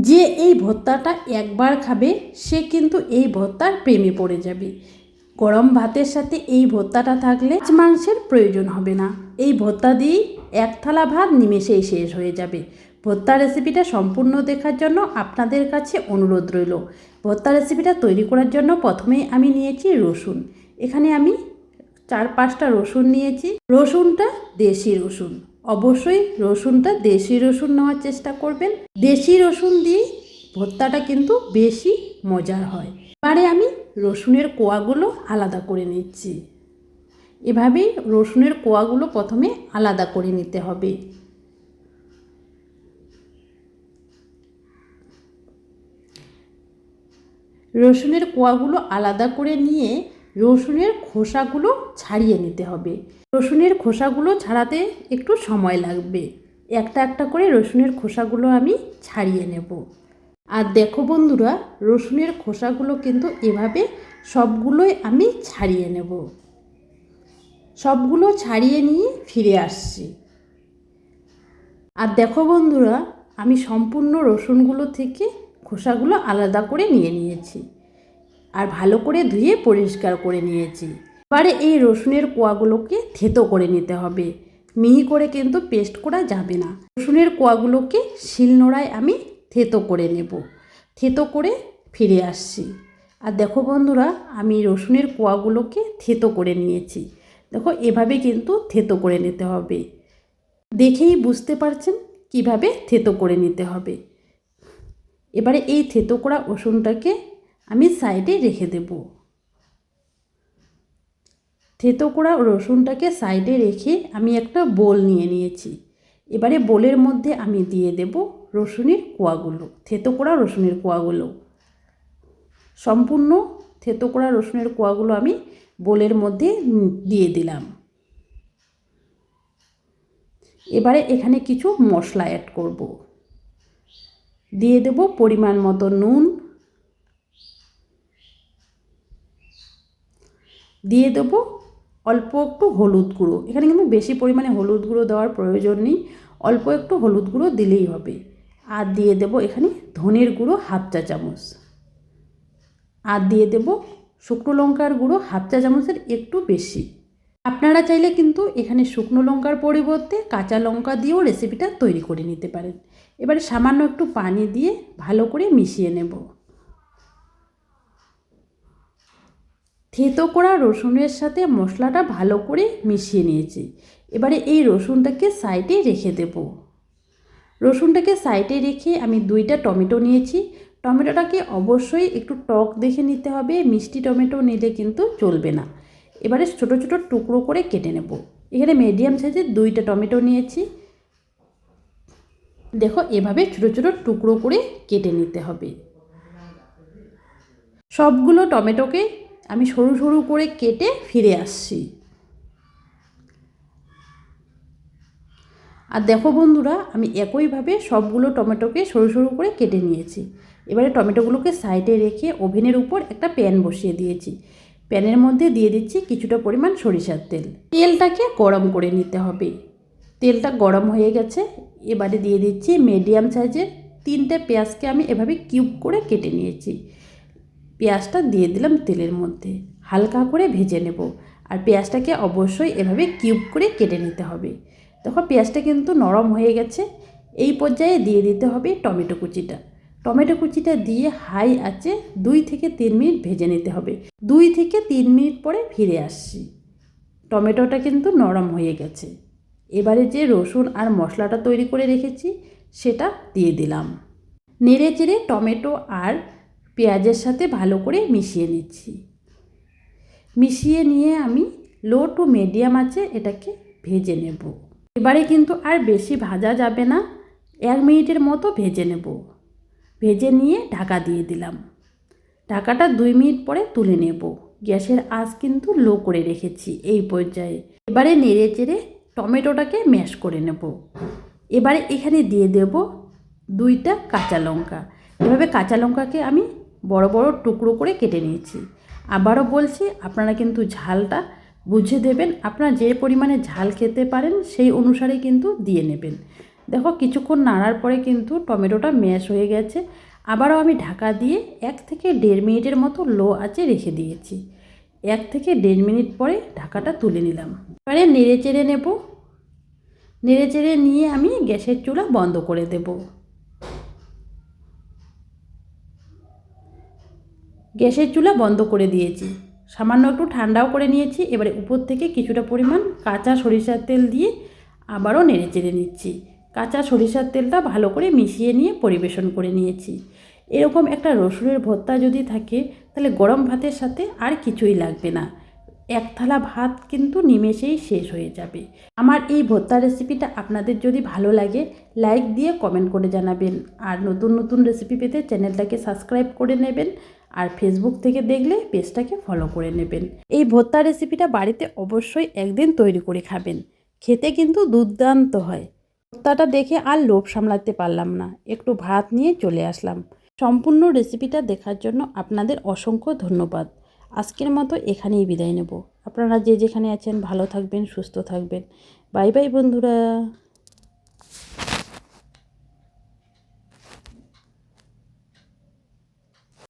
যে এই ভর্তাটা একবার খাবে, সে কিন্তু এই ভর্তার প্রেমে পড়ে যাবে। গরম ভাতের সাথে এই ভর্তাটা থাকলে মাংসের প্রয়োজন হবে না। এই ভর্তা দিয়েই এক থালা ভাত নিমেষেই শেষ হয়ে যাবে। ভর্তা রেসিপিটা সম্পূর্ণ দেখার জন্য আপনাদের কাছে অনুরোধ রইল। ভর্তা রেসিপিটা তৈরি করার জন্য প্রথমেই আমি নিয়েছি রসুন। এখানে আমি চার পাঁচটা রসুন নিয়েছি। রসুনটা দেশি রসুন। অবশ্যই রসুনটা দেশি রসুন নেওয়ার চেষ্টা করবেন। দেশি রসুন দিয়ে ভর্তাটা কিন্তু বেশি মজার হয়। এবারে আমি রসুনের কোয়াগুলো আলাদা করে নিচ্ছি। এভাবেই রসুনের কোয়াগুলো প্রথমে আলাদা করে নিতে হবে। রসুনের কোয়াগুলো আলাদা করে নিয়ে রসুনের খোসাগুলো ছাড়িয়ে নিতে হবে। রসুনের খোসাগুলো ছাড়াতে একটু সময় লাগবে। একটা একটা করে রসুনের খোসাগুলো আমি ছাড়িয়ে নেব। আর দেখো বন্ধুরা, রসুনের খোসাগুলো কিন্তু এভাবে সবগুলোই আমি ছাড়িয়ে নেব। সবগুলো ছাড়িয়ে নিয়ে ফিরে আসছি। আর দেখো বন্ধুরা, আমি সম্পূর্ণ রসুনগুলো থেকে খোসাগুলো আলাদা করে নিয়ে নিয়েছি। আর ভালো করে ধুয়ে পরিষ্কার করে নিয়েছি। এবারে এই রসুনের কোয়াগুলোকে থেতো করে নিতে হবে। মিহি করে কিন্তু পেস্ট করা যাবে না। রসুনের কোয়াগুলোকে শিলনোড়ায় আমি থেতো করে নেব। থেতো করে ফিরে আসছি। আর দেখো বন্ধুরা, আমি রসুনের কোয়াগুলোকে থেতো করে নিয়েছি। দেখো, এভাবে কিন্তু থেতো করে নিতে হবে। দেখেই বুঝতে পারছেন কীভাবে থেতো করে নিতে হবে। এবারে এই থেতো করা রসুনটাকে আমি সাইডে রেখে দেব। থেতো করা রসুনটাকে সাইডে রেখে আমি একটা বোল নিয়ে নিয়েছি। এবারে বোলের মধ্যে আমি দিয়ে দেব রসুনের কোয়াগুলো, থেতো করা রসুনের কোয়াগুলো। সম্পূর্ণ থেতো করা রসুনের কোয়াগুলো আমি বোলের মধ্যে দিয়ে দিলাম। এবারে এখানে কিছু মশলা অ্যাড করব। দিয়ে দেব পরিমাণ মতো নুন দিয়ে দেবো অল্প একটু হলুদ গুঁড়ো। এখানে কিন্তু বেশি পরিমাণে হলুদ গুঁড়ো দেওয়ার প্রয়োজন নেই। অল্প একটু হলুদ গুঁড়ো দিলেই হবে। আর দিয়ে দেব এখানে ধনের গুঁড়ো হাফ চা চামচ। আর দিয়ে দেব শুকনো লঙ্কার গুঁড়ো হাফ চা চামচের একটু বেশি। আপনারা চাইলে কিন্তু এখানে শুকনো লঙ্কার পরিবর্তে কাঁচা লঙ্কা দিয়েও রেসিপিটা তৈরি করে নিতে পারেন। এবারে সামান্য একটু পানি দিয়ে ভালো করে মিশিয়ে নেব। থেতো করা রসুনের সাথে মশলাটা ভালো করে মিশিয়ে নিয়েছি। এবারে এই রসুনটাকে সাইডে রেখে দেব। রসুনটাকে সাইডে রেখে আমি দুইটা টমেটো নিয়েছি। টমেটোটাকে অবশ্যই একটু টক দেখে নিতে হবে, মিষ্টি টমেটো নিলে কিন্তু চলবে না। এবারে ছোট ছোট টুকরো করে কেটে নেব। এখানে মিডিয়াম সাইজের দুইটা টমেটো নিয়েছি। দেখো, এভাবে ছোট ছোট টুকরো করে কেটে নিতে হবে। সবগুলো টমেটোকে আমি সরু সরু করে কেটে ফিরে আসছি। আর দেখো বন্ধুরা, আমি একইভাবে সবগুলো টমেটোকে সরু সরু করে কেটে নিয়েছি। এবারে টমেটোগুলোকে সাইডে রেখে ওভেনের উপর একটা প্যান বসিয়ে দিয়েছি। প্যানের মধ্যে দিয়ে দিচ্ছি কিছুটা পরিমাণ সরিষার তেল। তেলটাকে গরম করে নিতে হবে। তেলটা গরম হয়ে গেছে। এবারে দিয়ে দিচ্ছি মিডিয়াম সাইজের তিনটে পেঁয়াজকে আমি এভাবে কিউব করে কেটে নিয়েছি। পেঁয়াজটা দিয়ে দিলাম তেলের মধ্যে। হালকা করে ভেজে নেব। আর পেঁয়াজটাকে অবশ্যই এভাবে কিউব করে কেটে নিতে হবে। দেখো পেঁয়াজটা কিন্তু নরম হয়ে গেছে। এই পর্যায়ে দিয়ে দিতে হবে টমেটো কুচিটা। টমেটো কুচিটা দিয়ে হাই আছে দুই থেকে তিন মিনিট ভেজে নিতে হবে। দুই থেকে তিন মিনিট পরে ফিরে আসছি। টমেটোটা কিন্তু নরম হয়ে গেছে। এবারে যে রসুন আর মশলাটা তৈরি করে রেখেছি, সেটা দিয়ে দিলাম। নেড়ে চেড়ে টমেটো আর পেঁয়াজের সাথে ভালো করে মিশিয়ে নিচ্ছি। মিশিয়ে নিয়ে আমি লো টু মিডিয়াম আছে এটাকে ভেজে নেব। এবারে কিন্তু আর বেশি ভাজা যাবে না, এক মিনিটের মতো ভেজে নেব। ভেজে নিয়ে ঢাকা দিয়ে দিলাম। ঢাকাটা দুই মিনিট পরে তুলে নেব। গ্যাসের আঁচ কিন্তু লো করে রেখেছি এই পর্যায়ে। এবারে নেড়ে চেড়ে টমেটোটাকে ম্যাশ করে নেব। এবারে এখানে দিয়ে দেব দুইটা কাঁচা লঙ্কা। এভাবে কাঁচা লঙ্কাকে আমি বড় বড় টুকরো করে কেটে নিয়েছি। আবারও বলছি, আপনারা কিন্তু ঝালটা বুঝে দেবেন। আপনারা যে পরিমাণে ঝাল খেতে পারেন, সেই অনুসারে কিন্তু দিয়ে নেবেন। দেখো, কিছুক্ষণ নাড়ার পরে কিন্তু টমেটোটা ম্যাশ হয়ে গেছে। আবারও আমি ঢাকা দিয়ে এক থেকে দেড় মিনিটের মতো লো আঁচে রেখে দিয়েছি। এক থেকে দেড় মিনিট পরে ঢাকাটা তুলে নিলাম। এবারে নেড়ে চেড়ে নেব। নেড়ে চেড়ে নিয়ে আমি গ্যাসের চুলা বন্ধ করে দেব। গ্যাসের চুলা বন্ধ করে দিয়েছি। সামান্য একটু ঠান্ডাও করে নিয়েছি। এবারে উপর থেকে কিছুটা পরিমাণ কাঁচা সরিষার তেল দিয়ে আবারও নেড়ে চেড়ে নিচ্ছি। কাঁচা সরিষার তেলটা ভালো করে মিশিয়ে নিয়ে পরিবেশন করে নিয়েছি। এরকম একটা রসুনের ভর্তা যদি থাকে, তাহলে গরম ভাতের সাথে আর কিছুই লাগবে না। এক থালা ভাত কিন্তু নিমেষেই শেষ হয়ে যাবে। আমার এই ভর্তা রেসিপিটা আপনাদের যদি ভালো লাগে, লাইক দিয়ে কমেন্ট করে জানাবেন। আর নতুন নতুন রেসিপি পেতে চ্যানেলটাকে সাবস্ক্রাইব করে নেবেন। আর ফেসবুক থেকে দেখলে পেজটাকে ফলো করে নেবেন। এই ভর্তা রেসিপিটা বাড়িতে অবশ্যই একদিন তৈরি করে খাবেন। খেতে কিন্তু দুর্দান্ত হয়। ভর্তাটা দেখে আর লোভ সামলাতে পারলাম না। একটু ভাত নিয়ে চলে আসলাম। সম্পূর্ণ রেসিপিটা দেখার জন্য আপনাদের অসংখ্য ধন্যবাদ। আজকের মতো এখানেই বিদায় নেব। আপনারা যে যেখানে আছেন ভালো থাকবেন, সুস্থ থাকবেন। বাই বাই বন্ধুরা।